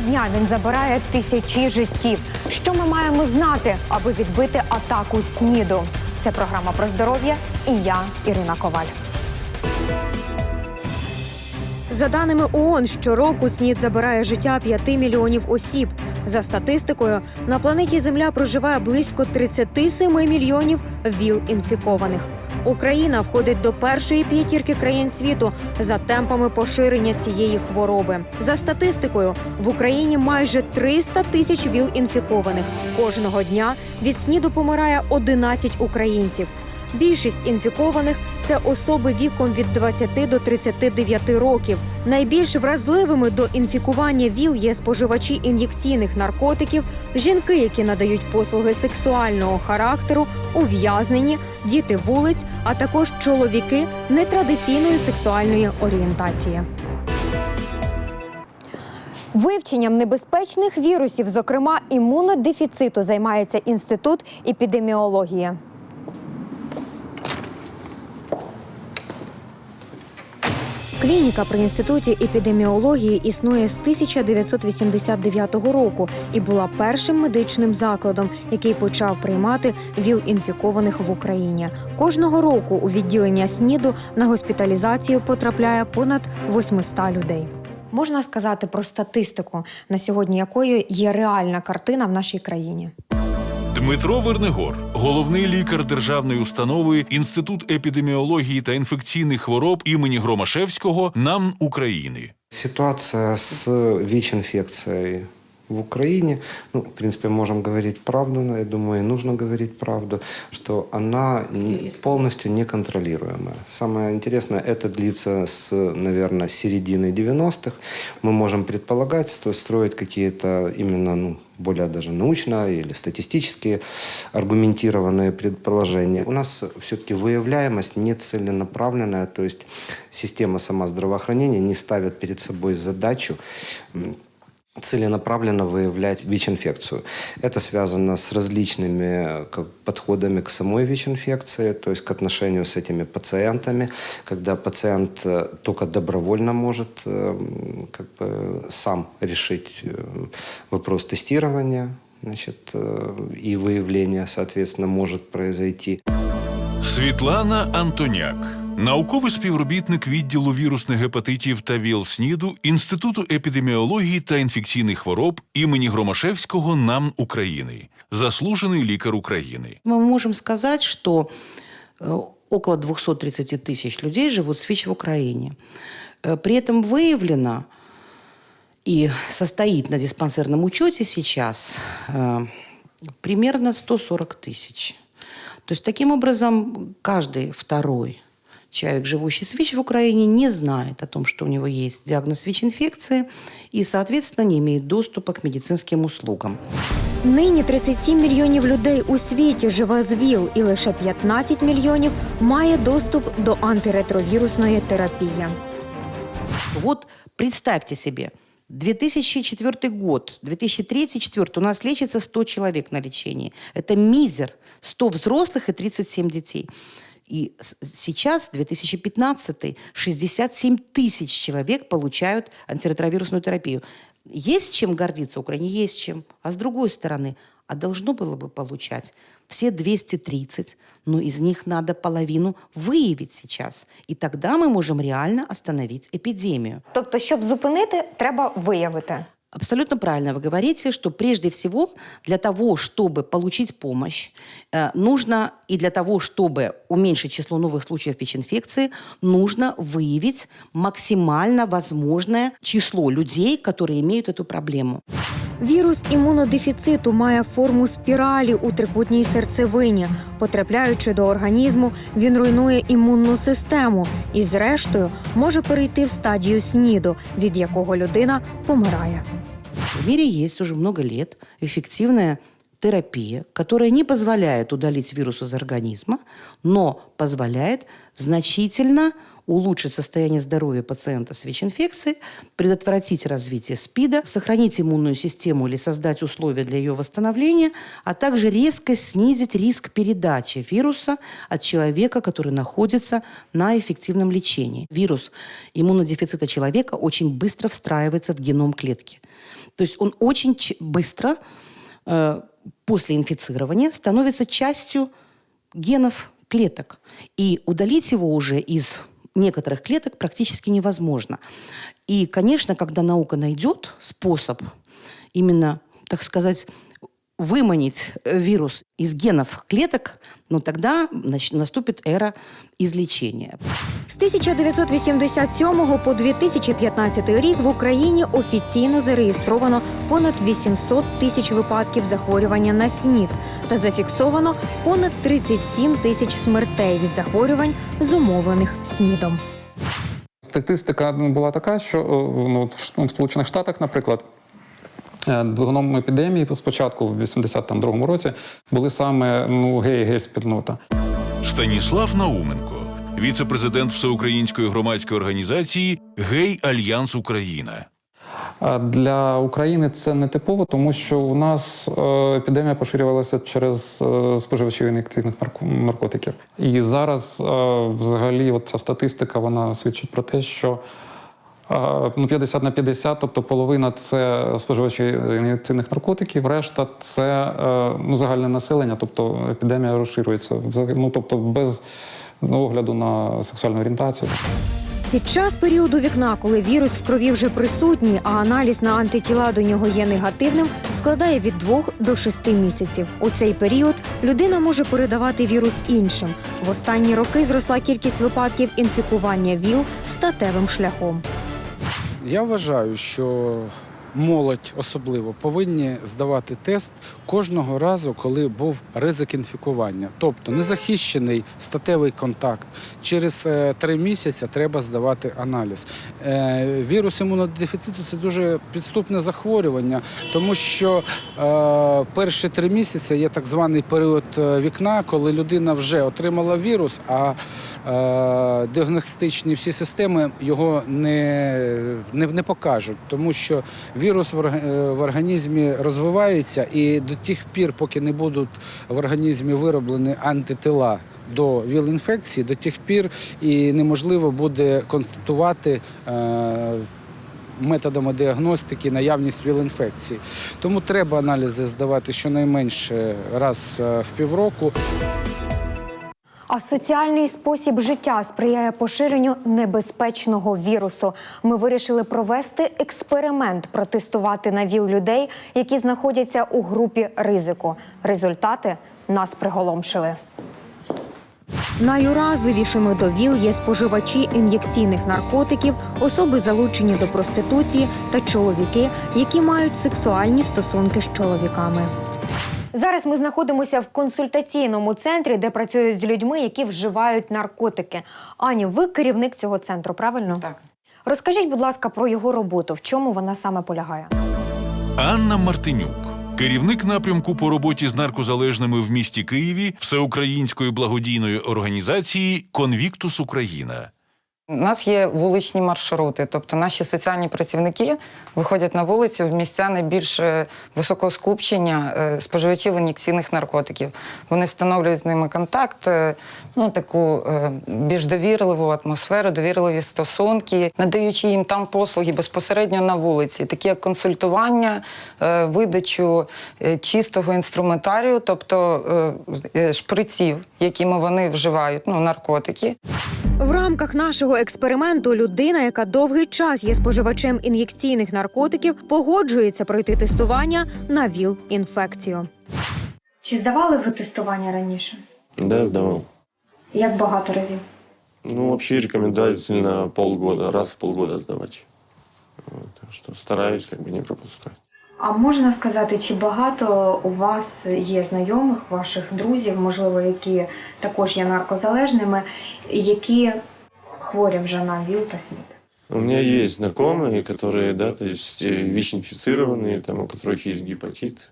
Щодня він забирає тисячі життів. Що ми маємо знати, аби відбити атаку СНІДу? Це програма про здоров'я і я, Ірина Коваль. За даними ООН, щороку СНІД забирає життя 5 мільйонів осіб. За статистикою, на планеті Земля проживає близько 37 мільйонів ВІЛ-інфікованих. Україна входить до першої п'ятірки країн світу за темпами поширення цієї хвороби. За статистикою, в Україні майже 300 тисяч ВІЛ-інфікованих. Кожного дня від СНІДу помирає 11 українців. Більшість інфікованих це особи віком від 20 до 39 років. Найбільш вразливими до інфікування ВІЛ є споживачі ін'єкційних наркотиків, жінки, які надають послуги сексуального характеру, ув'язнені, діти вулиць, а також чоловіки нетрадиційної сексуальної орієнтації. Вивченням небезпечних вірусів, зокрема імунодефіциту, займається інститут епідеміології. Клініка при інституті епідеміології існує з 1989 року і була першим медичним закладом, який почав приймати ВІЛ-інфікованих в Україні. Кожного року у відділення СНІДу на госпіталізацію потрапляє понад 800 людей. Можна сказати про статистику на сьогодні, якою є реальна картина в нашій країні. Дмитро Вернегор, головний лікар державної установи Інститут епідеміології та інфекційних хвороб імені Громашевського нам України. Ситуація з ВИЧ-инфекцией в Украине, ну, в принципе, можем говорить правду, но я думаю, и нужно говорить правду, что она полностью неконтролируемая. Самое интересное, это длится с, наверное, середины 90-х. Мы можем предполагать, что строить какие-то именно, ну, более даже научно или статистически аргументированные предположения. У нас все-таки выявляемость не целенаправленная, то есть система сама здравоохранения не ставит перед собой задачу целенаправленно выявлять ВИЧ-инфекцию. Это связано с различными э, подходами к самой ВИЧ-инфекции, то есть к отношению с этими пациентами, когда пациент э, только добровольно может э, как бы, сам решить вопрос тестирования значит, и выявления, соответственно, может произойти. Світлана Антоняк, науковий співробітник відділу вірусних гепатитів та ВІЛ-СНІДу Інституту епідеміології та інфекційних хвороб імені Громашевського нам України, заслужений лікар України. Мы можем сказать, что э, около 230 тысяч людей живут с ВИЧ в Украине. Э, При этом выявлено и состоит на диспансерном учете сейчас э, примерно 140 тысяч. То есть таким образом каждый второй человек, живущий с ВИЧ в Украине, не знает о том, что у него есть диагноз ВИЧ-инфекции и, соответственно, не имеет доступа к медицинским услугам. Нині 37 мільйонів людей у світі живе з ВІЛ, і лише 15 мільйонів має доступ до антиретровірусної терапії. Вот представьте себе, 2004 год, 2003-2004 у нас лечится 100 человек на лечении. Это мизер, 100 взрослых и 37 детей. И сейчас, 2015 67 тысяч человек получают антиретровирусную терапию. Есть чем гордиться Украине? Есть чем. А с другой стороны, а должно было бы получать все 230, но из них надо половину выявить сейчас. И тогда мы можем реально остановить эпидемию. Тобто, щоб зупинити, треба виявити. Абсолютно правильно вы говорите, что прежде всего для того, чтобы получить помощь, э, нужно и для того, чтобы уменьшить число новых случаев ВИЧ-инфекции, нужно выявить максимально возможное число людей, которые имеют эту проблему. Вірус імунодефіциту має форму спіралі у трикутній серцевині. Потрапляючи до організму, він руйнує імунну систему і, зрештою, може перейти в стадію СНІДу, від якого людина помирає. В мире есть уже много лет эффективная терапия, которая не позволяет удалить вирус из организма, но позволяет значительно улучшить состояние здоровья пациента с ВИЧ-инфекцией, предотвратить развитие СПИДа, сохранить иммунную систему или создать условия для ее восстановления, а также резко снизить риск передачи вируса от человека, который находится на эффективном лечении. Вирус иммунодефицита человека очень быстро встраивается в геном клетки. То есть он очень быстро э, после инфицирования становится частью генов клеток. И удалить его уже из некоторых клеток практически невозможно. И, конечно, когда наука найдет способ именно, так сказать, выманить э, вирус из генов клеток, ну тогда нач- наступит эра излечения. З 1987 по 2015 рік в Україні офіційно зареєстровано понад 800 тисяч випадків захворювання на СНІД та зафіксовано понад 37 тисяч смертей від захворювань, зумовлених СНІДом. Статистика ну, була така, що о, ну, от в Ш- ну, в Сполучених Штатах, наприклад, е, двигуном епідемії спочатку в 82-му році були саме ну, геї-гей-спільнота. Станіслав Науменко, віце-президент Всеукраїнської громадської організації Гей Альянс Україна. Для України це не типово, тому що у нас е, епідемія поширювалася через е, споживачів ін'єкційних наркотиків. І зараз е, взагалі от ця статистика вона свідчить про те, що е, ну, 50 на 50, тобто половина це споживачі ін'єкційних наркотиків, решта це е, ну, загальне населення, тобто епідемія розширюється ну, тобто без огляду на сексуальну орієнтацію. Під час періоду вікна, коли вірус в крові вже присутній, а аналіз на антитіла до нього є негативним, складає від 2 до 6 місяців. У цей період людина може передавати вірус іншим. В останні роки зросла кількість випадків інфікування ВІЛ статевим шляхом. Я вважаю, що молодь особливо повинні здавати тест кожного разу, коли був ризик інфікування. Тобто незахищений статевий контакт. Через е, три місяці треба здавати аналіз. Е, Вірус імунодефіциту це дуже підступне захворювання, тому що е, перші три місяці є так званий період вікна, коли людина вже отримала вірус, а діагностичні всі системи його не, не, не покажуть, тому що вірус е, в організмі розвивається, і до тих пір, поки не будуть в організмі вироблені антитила до ВІЛ-інфекції, до тих пір і неможливо буде констатувати. Е, Методами діагностики наявність ВІЛ-інфекції. Тому треба аналізи здавати щонайменше раз е, в півроку. А соціальний спосіб життя сприяє поширенню небезпечного вірусу. Ми вирішили провести експеримент, протестувати на ВІЛ людей, які знаходяться у групі ризику. Результати нас приголомшили. Найуразливішими до ВІЛ є споживачі ін'єкційних наркотиків, особи залучені до проституції та чоловіки, які мають сексуальні стосунки з чоловіками. Зараз ми знаходимося в консультаційному центрі, де працюють з людьми, які вживають наркотики. Ані, ви керівник цього центру, правильно? Так. Розкажіть, будь ласка, про його роботу. В чому вона саме полягає? Анна Мартинюк, керівник напрямку по роботі з наркозалежними в місті Києві Всеукраїнської благодійної організації Конвіктус Україна. У нас є вуличні маршрути, тобто наші соціальні працівники виходять на вулицю в місця найбільш е, високого скупчення е, споживачів ін'єкційних наркотиків. Вони встановлюють з ними контакт, е, ну таку більш довірливу атмосферу, довірливі стосунки, надаючи їм там послуги безпосередньо на вулиці, такі як консультування, видачу чистого інструментарію, тобто шприців, якими вони вживають, ну наркотики. В рамках нашого експерименту людина, яка довгий час є споживачем ін'єкційних наркотиків, погоджується пройти тестування на ВІЛ-інфекцію. Чи здавали ви тестування раніше? Да, сдавал. Як багато разів? Ну, вообще рекомендательно полгода, раз в полгода сдавать. Вот, так что стараюсь как бы не пропускать. А можна сказати, чи багато у вас є знайомих, ваших друзів, можливо, які також є наркозалежними, які хворі вже на ВІЛ та СНІД? У меня есть знакомые, которые, да, то есть э, ВИЧ-инфицированные, там, у которых есть гепатит.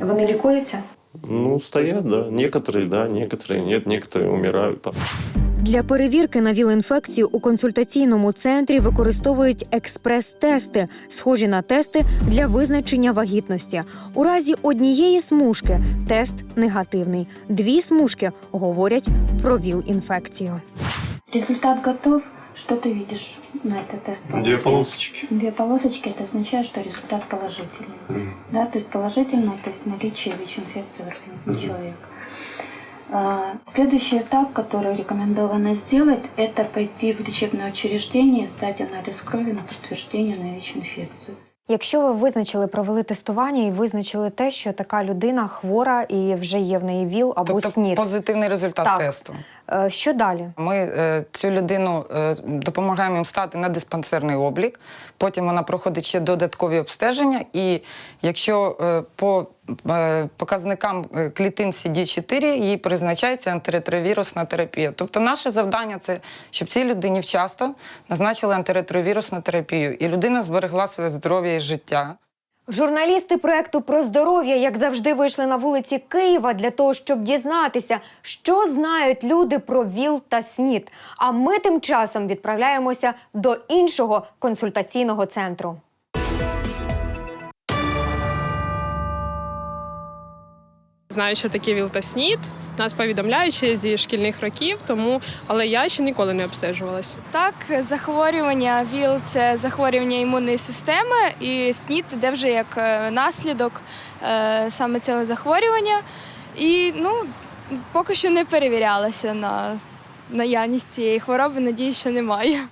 Вони лікуються? Ну, стоят, да. Некоторые, да, некоторые нет, некоторые умирают. Для перевірки на ВІЛ-інфекцію у консультаційному центрі використовують експрес-тести, схожі на тести для визначення вагітності. У разі однієї смужки тест негативний. Дві смужки говорять про ВІЛ-інфекцію. Результат готов. Что ты видишь на этот тест? Две полосочки. Две полосочки, это означает, что результат положительный. Да, то есть положительный – это наличие ВИЧ-инфекции в организме человека. А, Следующий этап, который рекомендовано сделать, это пойти в лечебное учреждение и сдать анализ крови на подтверждение на ВИЧ-инфекцию. Якщо ви визначили, провели тестування і визначили те, що така людина хвора і вже є в неї ВІЛ або Тобто СНІД, позитивний результат Так. тесту. е, що далі? Ми е, цю людину е, допомагаємо їм стати на диспансерний облік. Потім вона проходить ще додаткові обстеження. І якщо е, по е, показникам е, клітин CD4 їй призначається антиретровірусна терапія. Тобто наше завдання це, щоб цій людині вчасно назначили антиретровірусну терапію, і людина зберегла своє здоров'я і життя. Журналісти проекту про здоров'я, як завжди, вийшли на вулиці Києва для того, щоб дізнатися, що знають люди про ВІЛ та СНІД. А ми тим часом відправляємося до іншого консультаційного центру. Знаю, що таке ВІЛ та СНІД. Нас повідомляють ще зі шкільних років, тому але я ще ніколи не обстежувалася. Так, захворювання ВІЛ це захворювання імунної системи, і СНІД іде вже як е, наслідок е, саме цього захворювання. І ну, поки що не перевірялася на наявність цієї хвороби, надію, що немає.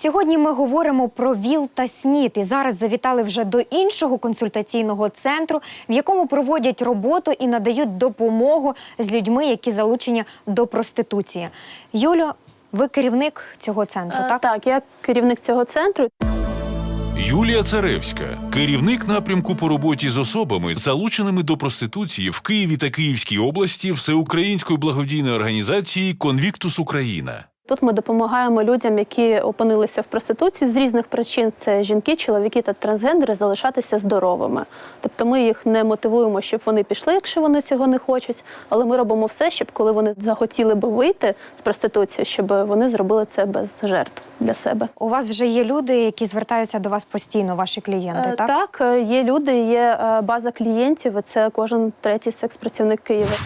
Сьогодні ми говоримо про ВІЛ та СНІД. І зараз завітали вже до іншого консультаційного центру, в якому проводять роботу і надають допомогу з людьми, які залучені до проституції. Юлю, ви керівник цього центру, Е, так? Так, я керівник цього центру. Юлія Царевська, керівник напрямку по роботі з особами, залученими до проституції в Києві та Київській області Всеукраїнської благодійної організації Конвіктус Україна. Тут ми допомагаємо людям, які опинилися в проституції з різних причин. Це жінки, чоловіки та трансгендери залишатися здоровими. Тобто ми їх не мотивуємо, щоб вони пішли, якщо вони цього не хочуть. Але ми робимо все, щоб коли вони захотіли би вийти з проституції, щоб вони зробили це без жертв для себе. У вас вже є люди, які звертаються до вас постійно, ваші клієнти, Е, так? Так, е, є люди, є е, база клієнтів. Це кожен третій секс-працівник Києва.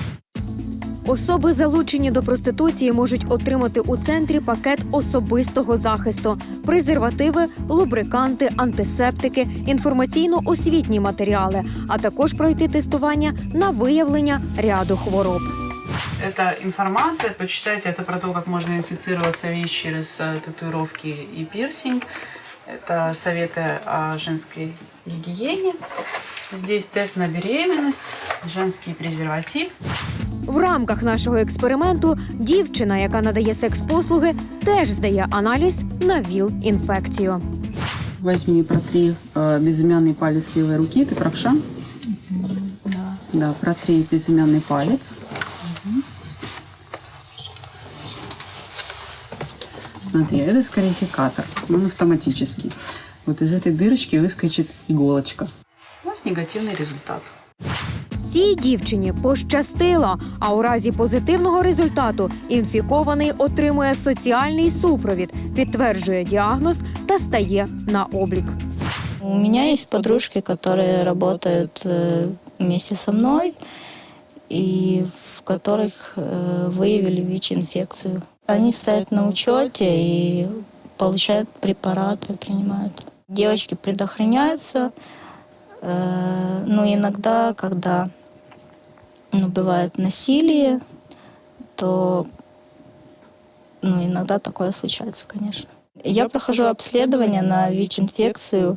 Особи, залучені до проституції, можуть отримати у центрі пакет особистого захисту: презервативи, лубриканти, антисептики, інформаційно-освітні матеріали, а також пройти тестування на виявлення ряду хвороб. Это информация, почитайте, это про то, как можно инфицироваться ВИЧ через э, татуировки и пирсинг. Это советы о женской гигиене. Здесь тест на беременность, женский презерватив. В рамках нашого експерименту дівчина, яка надає секс-послуги, теж здає аналіз на ВІЛ-інфекцію. Возьми и протри э, безымянный палец левой руки. Ты правша? Да. протри безымянный палец. Смотри, это скарификатор. Он автоматический. Вот из этой дырочки выскочит иголочка. У нас негативный результат. Цій дівчині пощастило, а у разі позитивного результату інфікований отримує соціальний супровід, підтверджує діагноз та стає на облік. У меня есть подружки, которые работают э, вместе со мной и в которых э, выявили ВИЧ-инфекцию. Они стоят на учете и получают препараты, принимают. Девочки предохраняются, э, но иногда, когда ну, бывает насилие, то ну, иногда такое случается, конечно. Я прохожу обследование на ВИЧ-инфекцию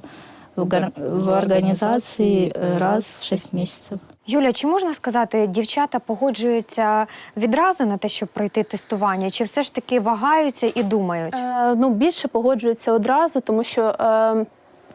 в, гор- в организации э, раз в 6 месяцев. Юля, чи можна сказати, дівчата погоджуються відразу на те, щоб пройти тестування, чи все ж таки вагаються і думають? Е, ну, більше погоджуються одразу, тому що е,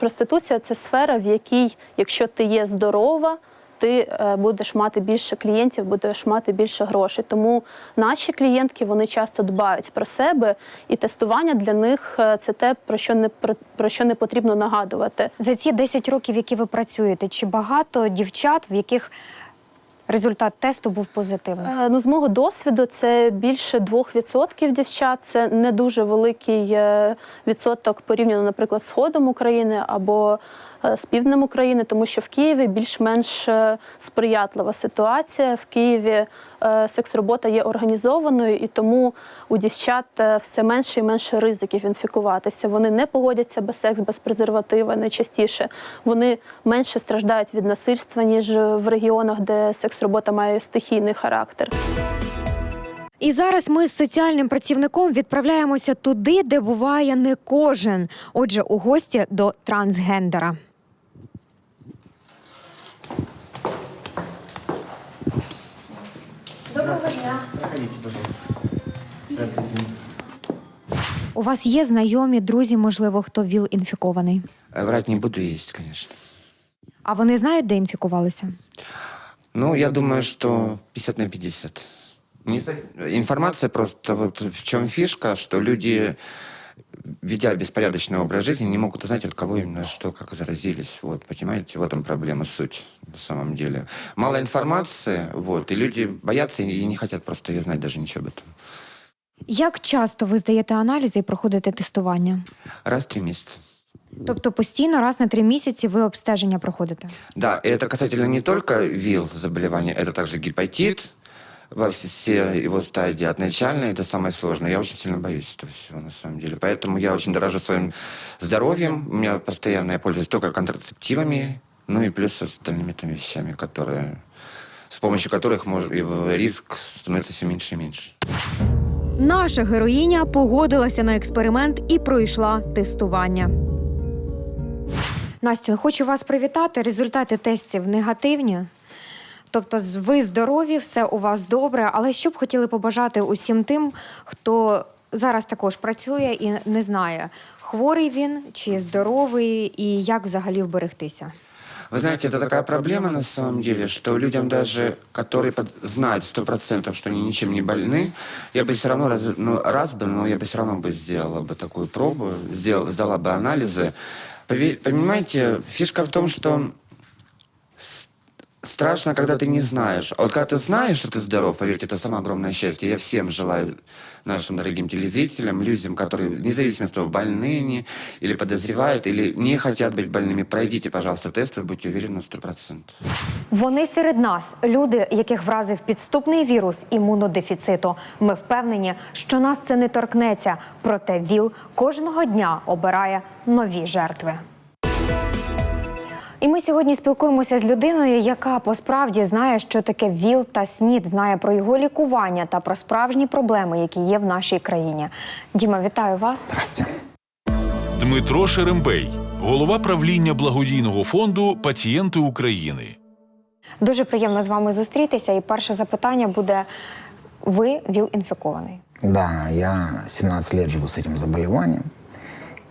проституція це сфера, в якій, якщо ти є здорова, ти е, будеш мати більше клієнтів, будеш мати більше грошей. Тому наші клієнтки вони часто дбають про себе, і тестування для них е, це те, про що не про, що не потрібно нагадувати. За ці 10 років, які ви працюєте, чи багато дівчат, в яких результат тесту був позитивний? Е, Ну, з мого досвіду, це більше 2% дівчат. Це не дуже великий е, відсоток порівняно, наприклад, з сходом України або з півднем України, тому що в Києві більш-менш е, сприятлива ситуація. В Києві е, секс-робота є організованою, і тому у дівчат е, все менше і менше ризиків інфікуватися. Вони не погодяться без секс, без презерватива найчастіше. Вони менше страждають від насильства, ніж в регіонах, де секс-робота має стихійний характер. І зараз ми з соціальним працівником відправляємося туди, де буває не кожен. Отже, у гості до трансгендера. Доброго дня. Проходите, пожалуйста. У вас є знайомі, друзі, можливо, хто ВІЛ інфікований. Э, Врать не буду, есть, конечно. А вони знають, де інфікувалися? Ну, я думаю, что 50 на 50. Не за- Информация просто, вот в чем фишка, что люди, ведя беспорядочный образ жизни, не могут узнать, от кого именно что, как заразились. Вот, понимаете, в этом проблема, суть на самом деле. Мало информации, вот, и люди боятся и не хотят просто ее знать, даже ничего об этом. Як часто ви здаєте аналізи і проходите тестування? Раз в три месяца. Тобто постійно раз на три місяці ви обстеження проходите? Да, и это касательно не только ВИЛ заболевания, это также гепатит во все, все его стадии, от начальной до самой сложной. Я очень сильно боюсь этого всего, на самом деле. Поэтому я очень дорожу своим здоровьем. У меня постоянно я пользуюсь только контрацептивами, ну и плюс остальными там вещами, которые, с помощью которых мож, и риск становится все меньше и меньше. Наша героїня погодилася на експеримент і пройшла тестування. Настю, хочу вас привітати. Результати тестів негативні. Тобто, з- ви здорові, все у вас добре. Але що б хотіли побажати усім тим, хто зараз також працює і не знає, хворий він чи здоровий, і як взагалі вберегтися? Вы знаете, это такая проблема на самом деле, что людям даже, которые под- знают сто процентов, что они ничем не больны, я бы все равно, раз, ну, раз бы, но я бы все равно бы сделала бы такую пробу, сделал, сдала бы анализы. Пове- Понимаете, фишка в том, что с- страшно, когда ты не знаешь. А вот когда ты знаешь, что ты здоров, поверьте, это самое огромное счастье. Я всем желаю, нашим дорогим телезрителям, людям, которые, независимо от того, больны они, или подозревают, или не хотят быть больными, пройдите, пожалуйста, тест, вы будете уверены на 100%. Вони серед нас, люди, яких вразив підступний вірус імунодефіциту. Ми впевнені, що нас це не торкнеться. Проте ВІЛ кожного дня обирає нові жертви. І ми сьогодні спілкуємося з людиною, яка посправді знає, що таке ВІЛ та СНІД, знає про його лікування та про справжні проблеми, які є в нашій країні. Діма, вітаю вас. Здрасте. Дмитро Шерембей, голова правління благодійного фонду Пацієнти України. Дуже приємно з вами зустрітися. І перше запитання буде: ви ВІЛ інфікований? Да, я 17 лет живу с этим заболеванием.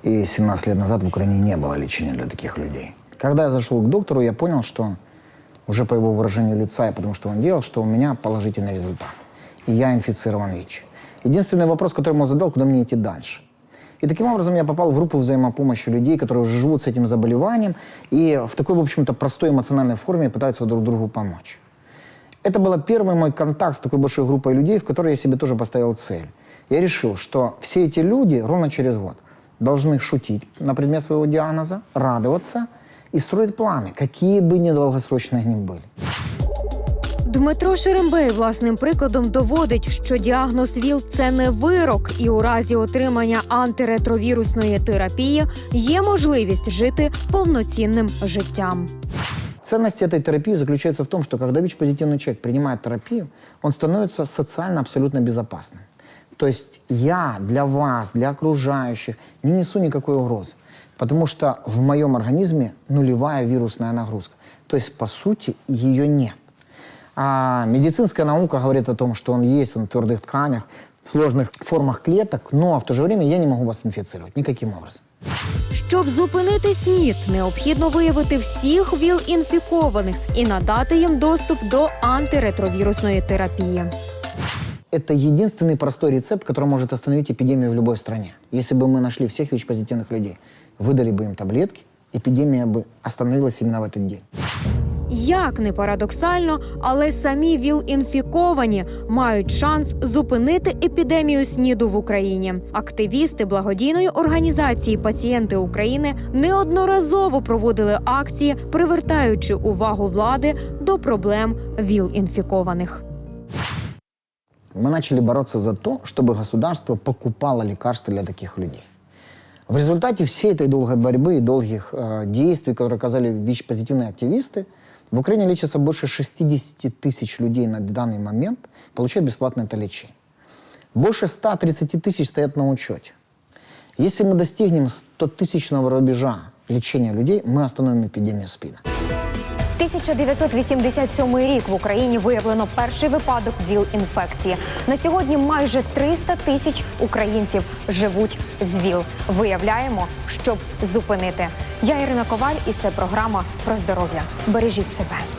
И 17 лет назад в Украине не было лечения для таких людей. Когда я зашел к доктору, я понял, что уже по его выражению лица и потому, что он делал, что у меня положительный результат. И я инфицирован ВИЧ. Единственный вопрос, который ему задал, куда мне идти дальше. И таким образом я попал в группу взаимопомощи людей, которые уже живут с этим заболеванием и в такой, в общем-то, простой эмоциональной форме пытаются друг другу помочь. Это был первый мой контакт с такой большой группой людей, в которой я себе тоже поставил цель. Я решил, что все эти люди ровно через год должны шутить на предмет своего диагноза, радоваться и строить планы, какие бы недолгосрочные они были. Дмитро Шерембей власним прикладом доводить, що діагноз ВІЛ – це не вирок, і у разі отримання антиретровірусної терапії є можливість жити повноцінним життям. Ценность этой терапии заключается в том, что когда ВИЧ-позитивный человек принимает терапию, он становится социально абсолютно безопасным. То есть я для вас, для окружающих не несу никакой угрозы, потому что в моем организме нулевая вирусная нагрузка. То есть, по сути, ее нет. А медицинская наука говорит о том, что он есть он в твердых тканях, в сложных формах клеток, но в то же время я не могу вас инфицировать никаким образом. Щоб зупинити СНІД, необхідно виявити всіх ВІЛ-інфікованих і надати їм доступ до антиретровірусної терапії. Это единственный простой рецепт, который может остановить эпидемию в любой стране. Если бы мы нашли всех ВИЧ-позитивных людей, выдали бы им таблетки, эпидемия бы остановилась именно в этот день. Як не парадоксально, але самі ВІЛ-інфіковані мають шанс зупинити епідемію СНІДу в Україні. Активісти благодійної організації Пацієнти України неодноразово проводили акції, привертаючи увагу влади до проблем ВІЛ-інфікованих. Мы начали бороться за то, чтобы государство покупало лекарства для таких людей. В результате всей этой долгой борьбы и долгих э, действий, которые оказали ВИЧ-позитивные активисты, в Украине лечится больше 60 тысяч людей на данный момент, получают бесплатное это лечение. Больше 130 тысяч стоят на учете. Если мы достигнем 100-тысячного рубежа лечения людей, мы остановим эпидемию СПИДа. 1987 рік в Україні виявлено перший випадок ВІЛ-інфекції. На сьогодні майже 300 тисяч українців живуть з ВІЛ. Виявляємо, щоб зупинити. Я Ірина Коваль, і це програма про здоров'я. Бережіть себе.